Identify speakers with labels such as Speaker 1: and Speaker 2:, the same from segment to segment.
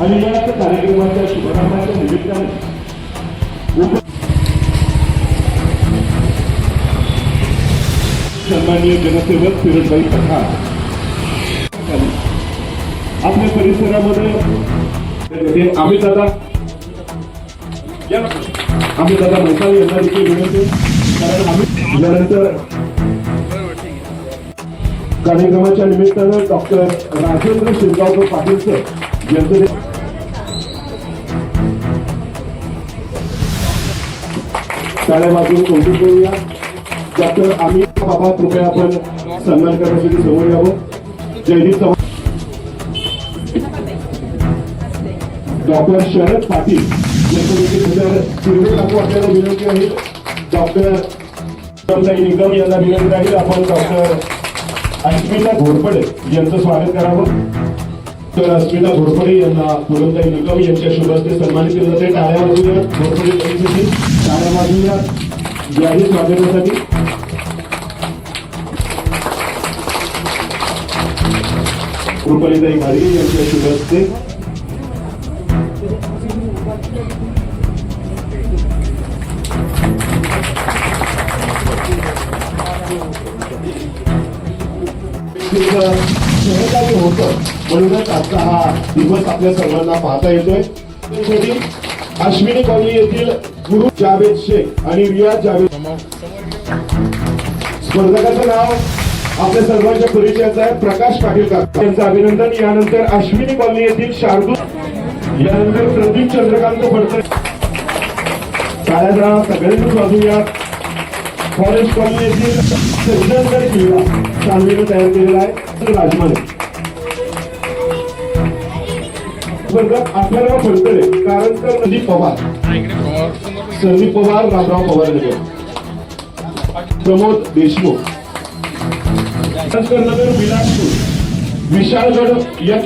Speaker 1: आणि या कार्यक्रमाच्या शुभारंभाच्या निमित्ताने. सन्माननीय जनसेवक किरणबाई पठाण. आपल्या परिसरामध्ये आम्ही दादा आम्ही दादा म्हैसाळ यांना देखील विनंती कारण आम्ही कार्यक्रमाच्या निमित्तानं डॉक्टर राजेंद्र शिरगावकर पाटील सर यांचं टाळ्या वाजवून कौतुक करूया डॉक्टर आम्ही बाबा कृपया आपण सन्मान करण्यासाठी समोर यावं. जयदीप चव्हाण डॉक्टर शरद पाटील यांचं देखील तिरवे टाकू आपल्याला विनंती आहे. डॉक्टर निगम यांना विनंती राहील आपण डॉक्टर अस्मिता घोरपडे यांचं स्वागत करावं. तर अस्मिता घोरपडे यांना पुरमताई निकम यांच्या शुभ हस्ते सन्मानित केलं जाते. टाळ्या वाजूया. घोरपडे यांच्यासाठी टाळ्या वाजूया. जाहीर स्वागतासाठी. कृपलीताई घारी यांच्या शुभ हस्ते. सहकार्य होतं. म्हणूनच आजचा हा दिवस आपल्या सर्वांना पाहता येतोय. अश्विनी कॉलनी येथील गुरु जावेद शेख आणि रियाज जावेद स्पर्धकाचं नाव आपल्या सर्वांच्या परिचयाचं आहे. प्रकाश पाटील यांचं अभिनंदन. यानंतर अश्विनी कॉलनी येथील शार्दू. यानंतर प्रदीप चंद्रकांत फडतरे. टाळ्याचा सगळ्यांनीच वाजूया फॉरेस्ट कॉलनी येथील सज्जनगड किल्ला सांगलीने तयार केलेला आहे. राजमाने स्पर्धक आपल्याला फडतरे कारण तर नदी पवार? संदीप पवार रामराव पवार नगर प्रमोद देशमुख. नगर विलासपूर विशाळगड या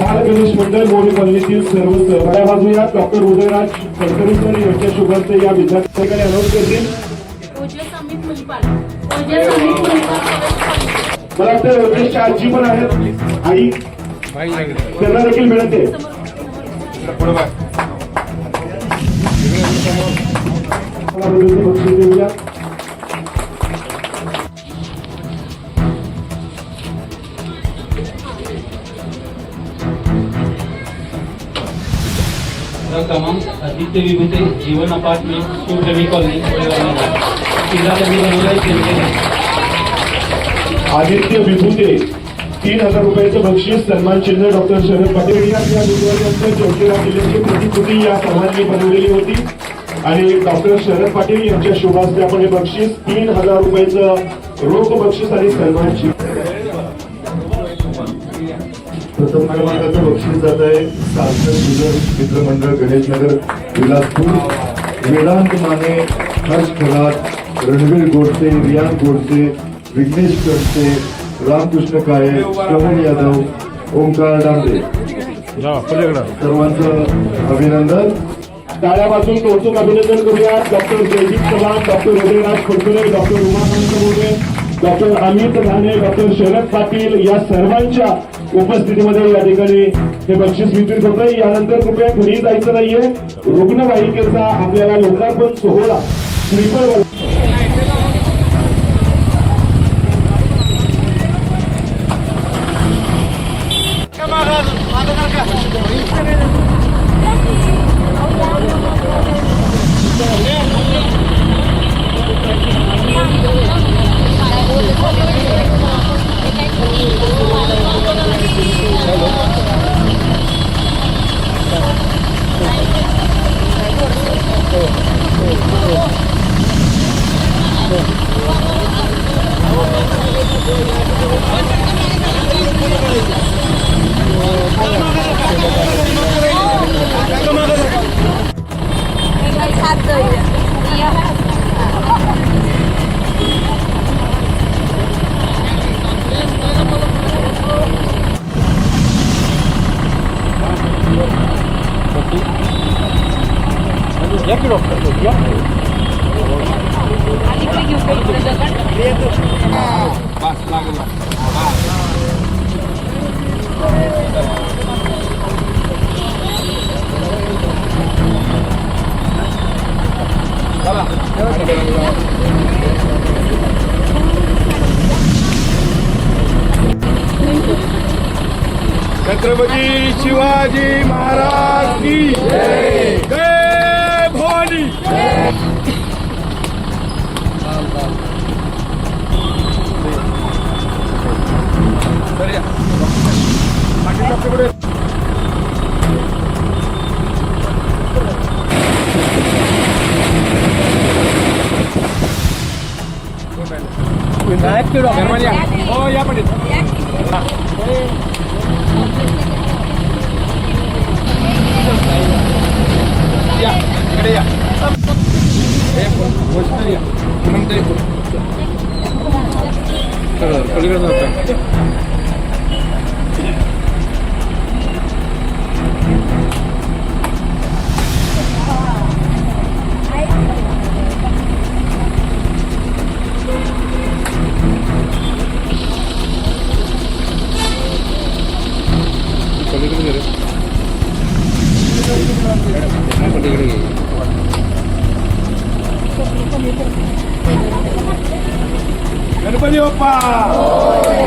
Speaker 1: बाल गणेश मंडळ मोडी कॉलनीतील सर्व सहभाग्या बाजूया डॉक्टर उदयराज फडतरे सर यांच्या शुभार्थ या विद्यार्थ्यांकडे अनाऊन्स करतील. मला वाटतं रमेशच्या आजी पण आहेत. आई त्यांना देखील मिळते.
Speaker 2: क्रमांक आदित्य विभूते जीवन अपार्टमेंट शिवरवी कॉलनी जिल्हा
Speaker 1: आदित्य विभूते तीन हजार रुपयाचं बक्षीस सन्मान चिन्ह डॉक्टर शरद पाटील या या विद्यार्थ्यांच्या चौकीला किल्ल्याची प्रतिकृती या सर्वांनी बनवलेली होती. आणि डॉक्टर शरद पाटील यांच्या शुभास्ते आपण हे बक्षीस तीन हजार रुपयाचं रोख बक्षीस आणि सन्मान चिन्ह.
Speaker 3: प्रथम क्रमांकाचं बक्षीस जात आहे. सार्थक मित्रमंडळ गणेशनगर विलासपूर. वेदांत माने हर्ष खरात रणवीर गोडसे रियान गोडसे विघ्नेश कडसे रामकृष्ण काळे श्रवण यादव ओंकार डांबे सर्वांचं अभिनंदन.
Speaker 1: टाळ्या वाजून कौतुक अभिनंदन करूया. Doctor Jaydeep Chavan doctor Udayraj Khodkule doctor Umakant More doctor Amit Rane doctor Sharad Patil या सर्वांच्या उपस्थितीमध्ये या ठिकाणी हे बक्षीस वितरित होत आहे यानंतर कृपया घरी जायचं नाहीये. रुग्णवाहिकेचा आपल्याला लोकार्पण सोहळा. श्रीफळ Mas nada. छत्रपती शिवाजी महाराज की जय. भवानी. हो या पण गणपती बाप्पा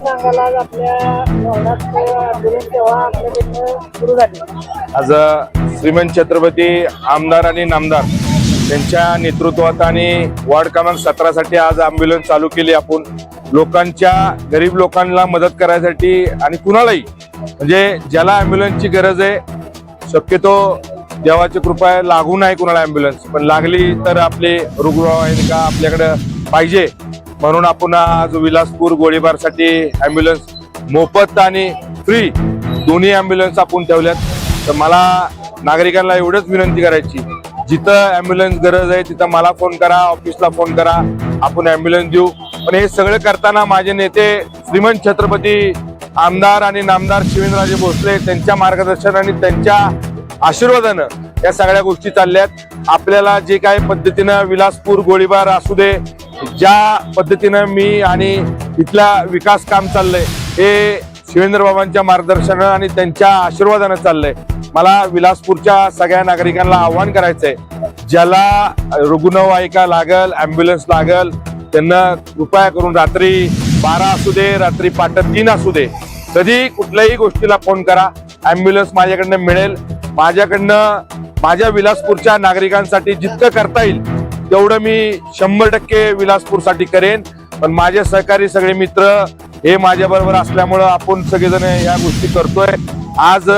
Speaker 4: सांगायला आपल्या धोरणात ॲम्ब्युलन्स सेवा आपल्याकडनं सुरू झाली.
Speaker 5: आज श्रीमंत छत्रपती आमदार आणि नामदार त्यांच्या नेतृत्वात आणि वार्ड क्रमांक सतरासाठी आज अँब्युलन्स चालू केली आपण. लोकांच्या गरीब लोकांना मदत करायसाठी आणि कुणालाही. म्हणजे ज्याला ॲम्ब्युलन्सची गरज आहे शक्यतो देवाची कृपा आहे, लागू नाही कुणाला ॲम्ब्युलन्स पण लागली तर आपले का आपल्याकडं पाहिजे. म्हणून आपण आज विलासपूर गोळीबारसाठी ॲम्ब्युलन्स मोफत आणि फ्री दोन्ही ॲम्ब्युलन्स आपण ठेवल्यात. तर मला नागरिकांना एवढंच विनंती करायची जिथं ॲम्ब्युलन्स गरज आहे तिथं मला फोन करा ऑफिसला फोन करा आपण अँब्युलन्स देऊ. पण हे सगळं करताना माझे नेते श्रीमंत छत्रपती आमदार आणि नामदार शिवेंद्रराजे भोसले त्यांच्या मार्गदर्शन आणि त्यांच्या आशीर्वादानं या सगळ्या गोष्टी चालल्यात. आपल्याला जे काय पद्धतीनं विलासपूर गोळीबार असू दे ज्या पद्धतीनं मी आणि इथला विकास काम चाललंय हे शिवेंद्र बाबांच्या मार्गदर्शनानं आणि त्यांच्या आशीर्वादानं चाललंय. मला विलासपूरच्या सगळ्या नागरिकांना आव्हान करायचंय. ज्याला रुग्णवाहिका लागल अँब्युलन्स लागल त्यांना कृपया करून रात्री बारा असू दे रात्री पाट तीन असू दे कधी कुठल्याही गोष्टीला फोन करा. ॲम्ब्युलन्स माझ्याकडनं मिळेल. माझ्याकडनं माझ्या विलासपूरच्या नागरिकांसाठी जितकं करता येईल तेवढं मी शंभर टक्के विलासपूरसाठी करेन. पण माझे सहकारी सगळे मित्र हे माझ्या बरोबर असल्यामुळं आपण सगळेजण या गोष्टी करतोय. आज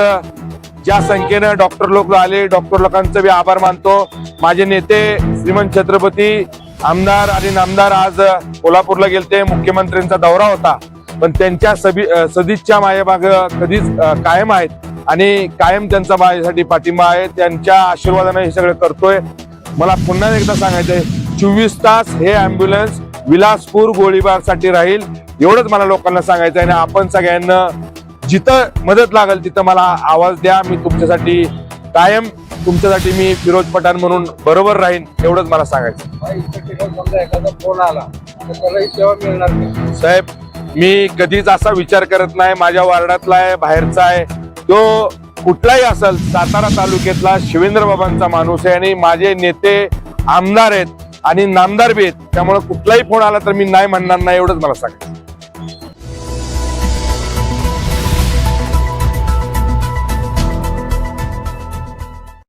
Speaker 5: ज्या संख्येनं डॉक्टर लोक आले डॉक्टर लोकांचं मी आभार मानतो. माझे नेते श्रीमंत छत्रपती आमदार आणि नामदार आज कोल्हापूरला गेलते. मुख्यमंत्र्यांचा दौरा होता. पण त्यांच्या सभी सदिच्छा माझ्यामाग कधीच कायम आहेत. आणि कायम त्यांचा माझ्यासाठी पाठिंबा आहे. त्यांच्या आशीर्वादानं हे सगळं करतोय. मला पुन्हा एकदा सांगायचंय चोवीस तास हे ॲम्ब्युलन्स विलासपूर गोळीबारसाठी राहील. एवढंच मला लोकांना सांगायचं आहे आणि आपण सगळ्यांना जिथं मदत लागेल तिथं मला आवाज द्या. मी तुमच्यासाठी कायम तुमच्यासाठी मी फिरोज पठाण म्हणून बरोबर राहीन एवढंच मला सांगायचं साहेब मी कधीच असा विचार करत नाही. माझ्या वार्डातला आहे बाहेरचा आहे. तो कुठलाही असेल सातारा तालुक्यातला शिवेंद्र बाबांचा माणूस आहे आणि माझे नेते आमदार आहेत आणि नामदार बी आहेत. त्यामुळे कुठलाही फोन आला तर मी नाही म्हणणार नाही एवढंच मला सांगायचं